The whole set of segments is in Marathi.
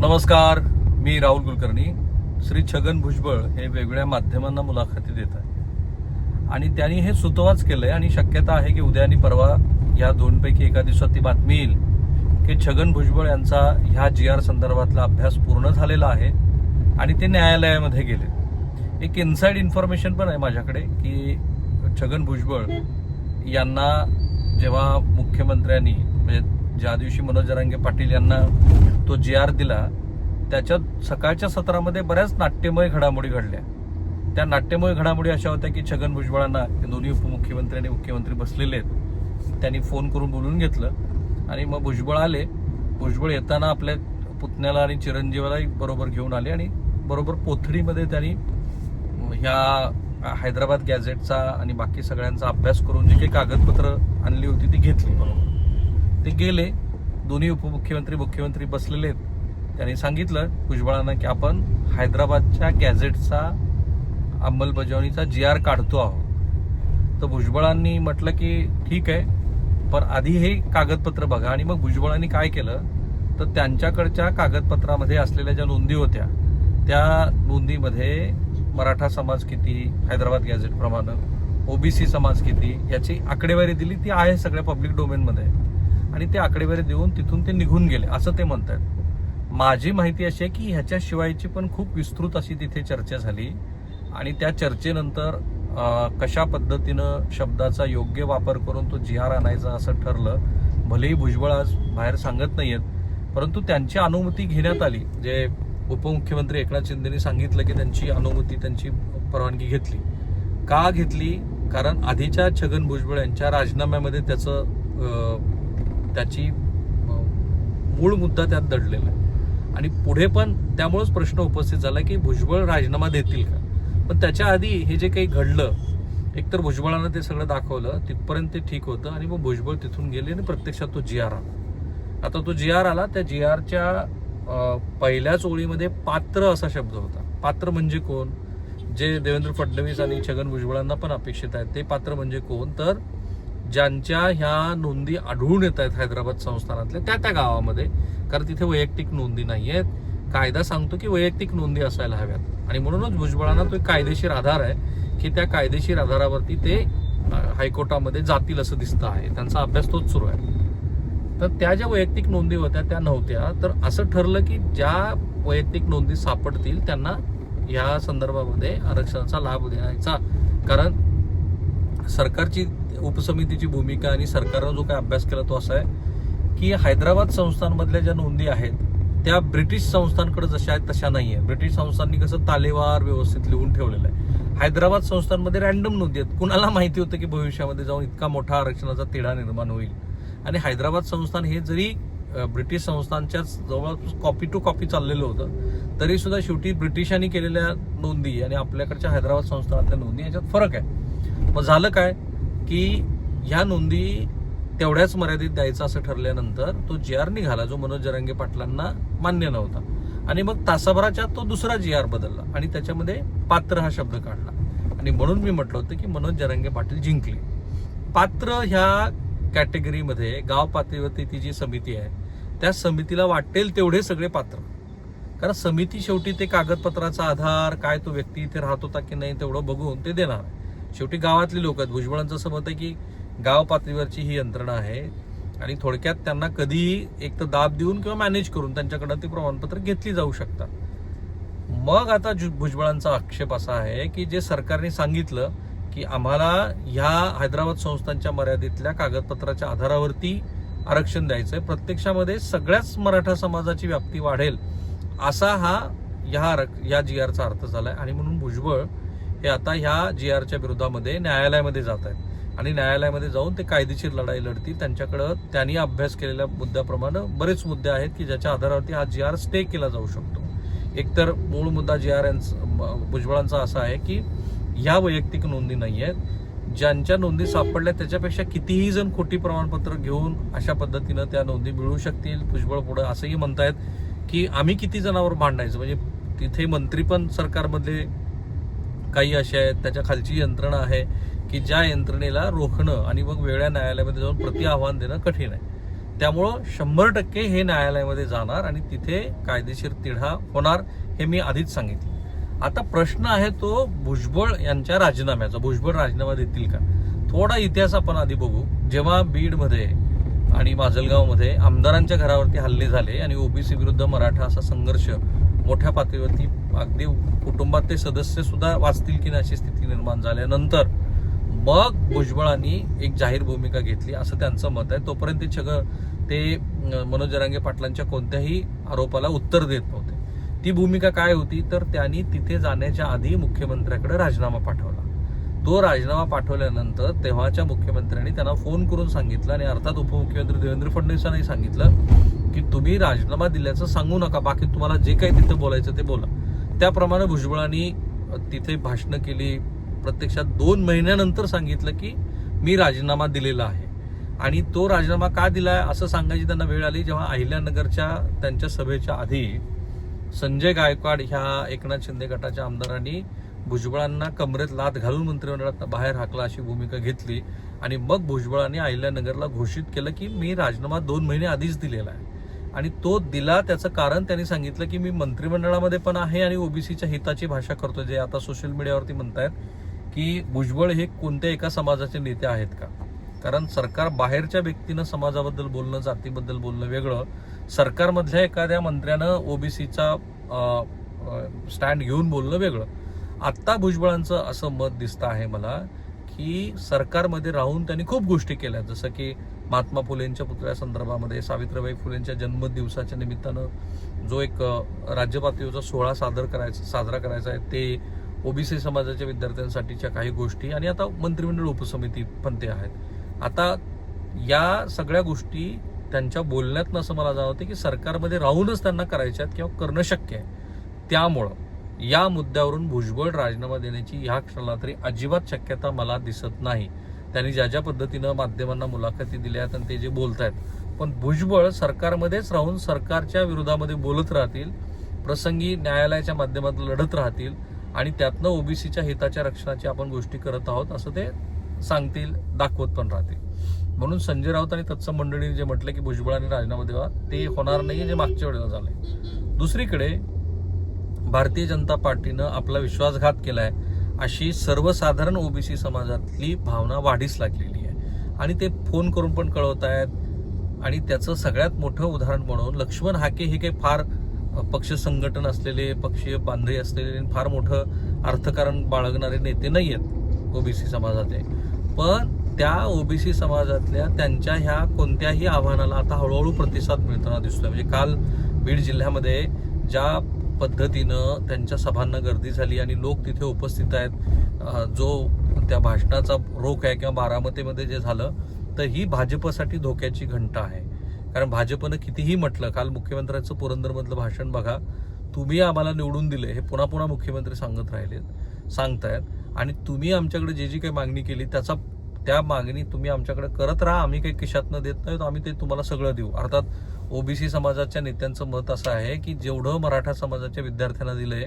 नमस्कार मी राहुल कुलकर्णी. श्री छगन भुजबळ हे वेगवेगळ्या माध्यमांना मुलाखती देत आहे आणि त्यांनी हे सुतोवाच केलंय आणि शक्यता आहे की उद्या आणि परवा या दोनपैकी एका दिवसात ती बातमी येईल की छगन भुजबळ यांचा ह्या जी आर संदर्भातला अभ्यास पूर्ण झालेला आहे आणि ते न्यायालयामध्ये गेले. एक इन्साईड इन्फॉर्मेशन पण आहे माझ्याकडे की छगन भुजबळ यांना जेव्हा मुख्यमंत्र्यांनी म्हणजे ज्या दिवशी मनोज जरांगे पाटील यांना तो जे आर दिला त्याच्यात सकाळच्या सत्रामध्ये बऱ्याच नाट्यमय घडामोडी घडल्या. त्या नाट्यमय घडामोडी अशा होत्या की छगन भुजबळांना हे दोन्ही उपमुख्यमंत्री आणि मुख्यमंत्री बसलेले आहेत. त्यांनी फोन करून बोलून घेतलं आणि मग भुजबळ आले. भुजबळ येताना आपल्या पुतण्याला आणि चिरंजीवालाही बरोबर घेऊन आले आणि बरोबर पोथडीमध्ये त्यांनी ह्या हैदराबाद गॅझेटचा आणि बाकी सगळ्यांचा अभ्यास करून जी काही कागदपत्र आणली होती ती घेतली. बरोबर ते गेले. दोन्ही उपमुख्यमंत्री मुख्यमंत्री बसलेले आहेत. त्यांनी सांगितलं भुजबळांना की आपण हैदराबादच्या गॅझेटचा अंमलबजावणीचा जी आर काढतो आहोत. तर भुजबळांनी म्हटलं की ठीक आहे पण आधी हे कागदपत्र बघा. आणि मग भुजबळांनी काय केलं? तर त्यांच्याकडच्या कागदपत्रामध्ये असलेल्या ज्या नोंदी होत्या त्या नोंदीमध्ये मराठा समाज किती हैदराबाद गॅझेटप्रमाणे ओबीसी समाज किती याची आकडेवारी दिली. ती आहे सगळ्या पब्लिक डोमेनमध्ये. आणि ते आकडेवारी देऊन तिथून ते निघून गेले असं ते म्हणतात. माझी माहिती अशी आहे की ह्याच्याशिवायची पण खूप विस्तृत अशी तिथे चर्चा झाली आणि त्या चर्चेनंतर कशा पद्धतीनं शब्दाचा योग्य वापर करून तो जिहार आणायचा असं ठरलं भलेही भुजबळ आज बाहेर सांगत नाही आहेत परंतु त्यांची अनुमती घेण्यात आली. जे उपमुख्यमंत्री एकनाथ शिंदेनी सांगितलं की त्यांची अनुमती त्यांची परवानगी घेतली. का घेतली? कारण आधीच्या छगन भुजबळ यांच्या राजीनाम्यामध्ये त्याचं त्याची मूळ मुद्दा त्यात दडलेला आहे. आणि पुढे पण त्यामुळेच प्रश्न उपस्थित झाला की भुजबळ राजीनामा देतील का? पण त्याच्या आधी हे जे काही घडलं एकतर भुजबळानं ते सगळं दाखवलं तिथपर्यंत ते ठीक होतं आणि मग भुजबळ तिथून गेले आणि प्रत्यक्षात तो जी आर आला. आता तो जी आर आला त्या जी आरच्या पहिल्याच ओळीमध्ये पात्र असा शब्द होता. पात्र म्हणजे कोण? जे देवेंद्र फडणवीस आणि छगन भुजबळांना पण अपेक्षित आहेत. ते पात्र म्हणजे कोण? तर ज्यांच्या ह्या नोंदी आढळून येत आहेत हैदराबाद संस्थानातल्या त्या त्या गावामध्ये. कारण तिथे वैयक्तिक नोंदी नाही आहेत कायदा सांगतो की वैयक्तिक नोंदी असायला हव्यात. आणि म्हणूनच भुजबळांना तो एक कायदेशीर आधार आहे की त्या कायदेशीर आधारावरती ते हायकोर्टामध्ये जातील असं दिसतं आहे. त्यांचा अभ्यास तोच सुरू आहे. तर त्या ज्या वैयक्तिक नोंदी होत्या त्या नव्हत्या. तर असं ठरलं की ज्या वैयक्तिक नोंदी सापडतील त्यांना या संदर्भामध्ये आरक्षणाचा लाभ द्यायचा कारण सरकारची उपसमितीची भूमिका आणि सरकारनं जो काय अभ्यास केला तो असा आहे की हैदराबाद संस्थांमधल्या ज्या नोंदी आहेत त्या ब्रिटिश संस्थांकडे जशा आहेत तशा नाही आहे ब्रिटिश संस्थांनी कसं तालेवार व्यवस्थित लिहून ठेवलेलं आहे. हैदराबाद संस्थांमध्ये रॅन्डम नोंदी आहेत. कुणाला माहिती होतं की भविष्यामध्ये जाऊन इतका मोठा आरक्षणाचा तिढा निर्माण होईल? आणि हैदराबाद संस्थान हे जरी ब्रिटिश संस्थांच्या जवळ कॉपी टू कॉपी चाललेलं होतं तरी सुद्धा शेवटी ब्रिटिशांनी केलेल्या नोंदी आणि आपल्याकडच्या हैदराबाद संस्थानातल्या नोंदी याच्यात फरक आहे. मग झालं काय की ह्या नोंदी तेवढ्याच मर्यादित द्यायचा असं ठरल्यानंतर तो जी आर निघाला जो मनोज जरांगे पाटलांना मान्य नव्हता. आणि मग तासाभराच्या तो दुसरा जी आर बदलला आणि त्याच्यामध्ये पात्र हा शब्द काढला. आणि म्हणून मी म्हटलं होतं की मनोज जरांगे पाटील जिंकले. पात्र ह्या कॅटेगरीमध्ये गाव पातळीवरती ती जी समिती आहे त्या समितीला वाटेल तेवढे सगळे पात्र. कारण समिती शेवटी ते कागदपत्राचा आधार काय तो व्यक्ती इथे राहत होता की नाही तेवढं बघून ते देणार आहे. शेवटी गावातली लोक आहेत. भुजबळांचं असं मत आहे की गाव पातळीवरची ही यंत्रणा आहे आणि थोडक्यात त्यांना कधीही एक तर दाब देऊन किंवा मॅनेज करून त्यांच्याकडं ती प्रमाणपत्र घेतली जाऊ शकतात. मग आता जु- भुजबळांचा आक्षेप असा आहे की जे सरकारने सांगितलं की आम्हाला ह्या हैदराबाद संस्थांच्या मर्यादेतल्या कागदपत्राच्या आधारावरती आरक्षण द्यायचं आहे प्रत्यक्षामध्ये सगळ्याच मराठा समाजाची व्याप्ती वाढेल असा हा ह्या आरक- या जी आरचा अर्थ झाला आहे आणि म्हणून भुजबळ हे आता ह्या जी आरच्या विरोधामध्ये न्यायालयामध्ये जात आहेत. आणि न्यायालयामध्ये जाऊन ते कायदेशीर लढाई लढतील. त्यांच्याकडं त्यांनी अभ्यास केलेल्या मुद्द्याप्रमाणे बरेच मुद्दे आहेत की ज्याच्या आधारावरती हा जी आर स्टे केला जाऊ शकतो. एकतर मूळ मुद्दा जी आर भुजबळांचा असा आहे की ह्या वैयक्तिक नोंदी नाही आहेत ज्यांच्या नोंदी सापडल्या त्याच्यापेक्षा कितीही जण खोटी प्रमाणपत्र घेऊन अशा पद्धतीनं त्या नोंदी मिळू शकतील. भुजबळ पुढे असंही म्हणतायत की आम्ही किती जणांवर भांडायचं? म्हणजे तिथे मंत्री पण सरकारमधले काही असे आहेत त्याच्या खालची यंत्रणा आहे की ज्या यंत्रणेला रोखणं आणि मग वेगळ्या न्यायालयामध्ये जाऊन प्रति आव्हान देणं कठीण आहे. त्यामुळं शंभर टक्के हे न्यायालयामध्ये जाणार आणि तिथे कायदेशीर तिढा होणार हे मी आधीच सांगितले. आता प्रश्न आहे तो भुजबळ यांच्या राजीनाम्याचा. भुजबळ राजीनामा देतील का? थोडा इतिहास आपण आधी बघू. जेव्हा बीडमध्ये आणि माजलगावमध्ये आमदारांच्या घरावरती हल्ले झाले आणि ओबीसी विरुद्ध मराठा असा संघर्ष मोठ्या पातळीवरती अगदी कुटुंबातले सदस्य सुद्धा वाचतील की नाही अशी स्थिती निर्माण झाल्यानंतर मग भुजबळांनी एक जाहीर भूमिका घेतली असं त्यांचं मत आहे. तोपर्यंत ते सगळं ते मनोज जरांगे पाटलांच्या कोणत्याही आरोपाला उत्तर देत नव्हते. ती भूमिका काय होती? तर त्यांनी तिथे जाण्याच्या आधी मुख्यमंत्र्याकडे राजीनामा पाठवला. तो राजीनामा पाठवल्यानंतर तेव्हाच्या मुख्यमंत्र्यांनी त्यांना फोन करून सांगितलं आणि अर्थात उपमुख्यमंत्री देवेंद्र फडणवीसांनी सांगितलं की तुम्ही राजीनामा दिल्याचं सांगू नका बाकी तुम्हाला जे काही तिथं बोलायचं ते बोला. त्याप्रमाणे भुजबळांनी तिथे भाषणं केली. प्रत्यक्षात दोन महिन्यानंतर सांगितलं की मी राजीनामा दिलेला आहे. आणि तो राजीनामा का दिला आहे असं सांगायची त्यांना वेळ आली. जेव्हा अहिल्यानगरच्या त्यांच्या सभेच्या आधी संजय गायकवाड ह्या एकनाथ शिंदे गटाच्या आमदारांनी भुजबळांना कमरेत लात घालून मंत्रिमंडळात बाहेर हाकला अशी भूमिका घेतली. आणि मग भुजबळांनी अहिल्यानगरला घोषित केलं की मी राजीनामा दोन महिने आधीच दिलेला आहे. आणि तो दिला त्याचं कारण त्यांनी सांगितलं की मी मंत्रिमंडळामध्ये पण आहे आणि ओबीसीच्या हिताची भाषा करतो जे आता सोशल मीडियावरती म्हणतायत की भुजबळ हे कोणत्या एका समाजाचे नेते आहेत का? कारण सरकार बाहेरच्या व्यक्तीनं समाजाबद्दल बोलणं जातीबद्दल बोलणं वेगळं. सरकारमधल्या एखाद्या मंत्र्यानं ओबीसीचा स्टँड घेऊन बोलणं वेगळं. आत्ता भुजबळांचं असं मत दिसतं आहे मला की सरकारमध्ये राहून त्यांनी खूप गोष्टी केल्या. जसं की महात्मा फुलेंच्या पुतळ्यासंदर्भामध्ये सावित्रीबाई फुलेंच्या जन्मदिवसाच्या निमित्तानं जो एक राज्यपातळीचा सोहळा सादर करायचा साजरा करायचा आहे ते ओबीसी समाजाच्या विद्यार्थ्यांसाठीच्या काही गोष्टी आणि आता मंत्रिमंडळ उपसमिती पण ते आहेत. आता या सगळ्या गोष्टी त्यांच्या बोलण्यातनं असं मला जाणवते की सरकारमध्ये राहूनच त्यांना करायच्या आहेत किंवा करणं शक्य आहे. त्यामुळं या मुद्द्यावरून भुजबळ राजीनामा देण्याची ह्या क्षणाला तरी अजिबात शक्यता मला दिसत नाही. त्यांनी ज्या ज्या पद्धतीनं माध्यमांना मुलाखती दिल्या आहेत आणि ते जे बोलत आहेत पण भुजबळ सरकारमध्येच राहून सरकारच्या विरोधामध्ये बोलत राहतील प्रसंगी न्यायालयाच्या माध्यमात लढत राहतील आणि त्यातनं ओबीसीच्या हिताच्या रक्षणाची आपण गोष्टी करत आहोत असं ते सांगतील दाखवत पण राहतील. म्हणून संजय राऊत आणि तत्सम मंडळीने जे म्हटलं की भुजबळाने राजीनामा द्यावा ते होणार नाही जे मागच्या वेळेला झालंय. दुसरीकडे भारतीय जनता पार्टीनं आपला विश्वासघात केलाय अशी सर्वसाधारण ओबीसी समाजातली भावना वाढीस लागलेली आहे. आणि ते फोन करून पण कळवत आहेत. आणि त्याचं सगळ्यात मोठं उदाहरण म्हणून लक्ष्मण हाके हे काही फार पक्ष संघटन असलेले पक्षीय बांधे असलेले फार मोठं अर्थकारण बाळगणारे नेते नाही आहेत ओबीसी समाजातले. पण त्या ओबीसी समाजातल्या त्यांच्या ह्या कोणत्याही आव्हानाला आता हळूहळू प्रतिसाद मिळताना दिसतोय. म्हणजे काल बीड जिल्ह्यामध्ये ज्या पद्धतीनं त्यांच्या सभांना गर्दी झाली आणि लोक तिथे उपस्थित आहेत. जो त्या भाषणाचा रोख आहे किंवा बारामतीमध्ये जे झालं तर ही भाजपसाठी धोक्याची घंटा आहे. कारण भाजपनं कितीही म्हटलं काल मुख्यमंत्र्यांचं पुरंदरमधलं भाषण बघा तुम्ही आम्हाला निवडून दिले हे पुन्हा पुन्हा मुख्यमंत्री सांगत राहिलेत सांगतायत. आणि तुम्ही आमच्याकडे जे जी काही मागणी केली त्याचा त्या मागणी तुम्ही आमच्याकडे करत राहा. आम्ही काही खिशातनं देत नाही तर आम्ही ते तुम्हाला सगळं देऊ. अर्थात ओबीसी समाजाच्या नेत्यांचं मत असं आहे की जेवढं मराठा समाजाच्या विद्यार्थ्यांना दिलंय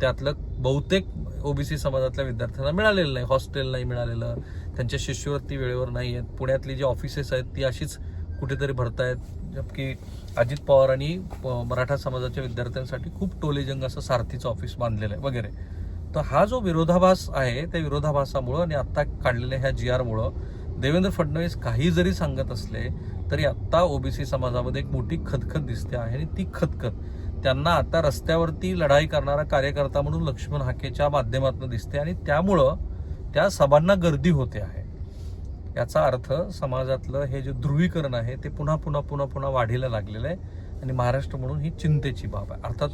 त्यातलं बहुतेक ओबीसी समाजातल्या विद्यार्थ्यांना मिळालेलं नाही. हॉस्टेल नाही मिळालेलं त्यांच्या शिष्यवृत्ती वेळेवर नाही आहेत. पुण्यातली जी ऑफिसेस आहेत ती अशीच कुठेतरी भरतायत. जबकी अजित पवारांनी प- मराठा समाजाच्या विद्यार्थ्यांसाठी खूप टोलेजंग असं सारथीचं ऑफिस बांधलेलं आहे वगैरे. तर हा जो विरोधाभास आहे त्या विरोधाभासामुळं आणि आत्ता काढलेल्या ह्या जी आरमुळं देवेंद्र फडणवीस काही जरी सांगत असले तरी आत्ता ओबीसी समाजामध्ये एक मोठी खदखद दिसते आहे आणि ती खदखत त्यांना आता रस्त्यावरती लढाई करणारा कार्यकर्ता म्हणून लक्ष्मण हाकेच्या माध्यमातून दिसते आणि त्यामुळं त्या सभांना गर्दी होते आहे. याचा अर्थ समाजातलं हे जे ध्रुवीकरण आहे ते पुन्हा पुन्हा पुन्हा पुन्हा वाढीला लागलेलं आहे आणि महाराष्ट्र म्हणून ही चिंतेची बाब आहे. अर्थात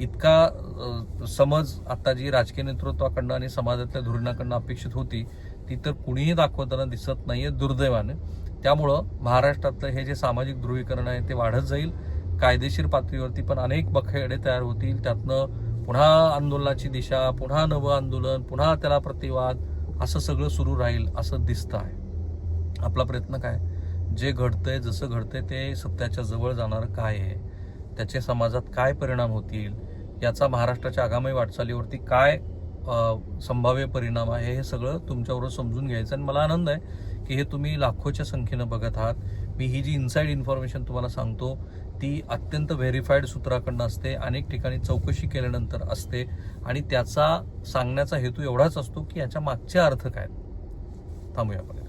इतका समज आता जी राजकीय नेतृत्वाकडनं आणि समाजातल्या धोरणाकडनं अपेक्षित होती ती तर कुणीही दाखवताना दिसत नाही आहे. दुर्दैवाने त्यामुळं महाराष्ट्रातलं हे जे सामाजिक ध्रुवीकरण आहे ते वाढत जाईल. कायदेशीर पातळीवरती पण अनेक बखेडे तयार होतील. त्यातनं पुन्हा आंदोलनाची दिशा पुन्हा नवं आंदोलन पुन्हा त्याला प्रतिवाद असं सगळं सुरू राहील असं दिसतं आहे. आपला प्रयत्न काय? जे घडतंय जसं घडतंय ते सत्याच्या जवळ जाणारं काय आहे? त्याचे समाजात काय परिणाम होतील? याचा महाराष्ट्राच्या आगामी वाटचालीवरती काय संभाव्य परिणाम आहे हे सगळं तुमच्याबरोबर समजून घ्यायचं आणि मला आनंद आहे की हे तुम्ही लाखोच्या संख्येनं बघत आहात. मी ही जी इन्साईड इन्फॉर्मेशन तुम्हाला सांगतो ती अत्यंत व्हेरीफाईड सूत्राकडनं असते अनेक ठिकाणी चौकशी केल्यानंतर असते आणि त्याचा सांगण्याचा हेतू एवढाच असतो की याच्या मागचे अर्थ काय थांबूया आपण.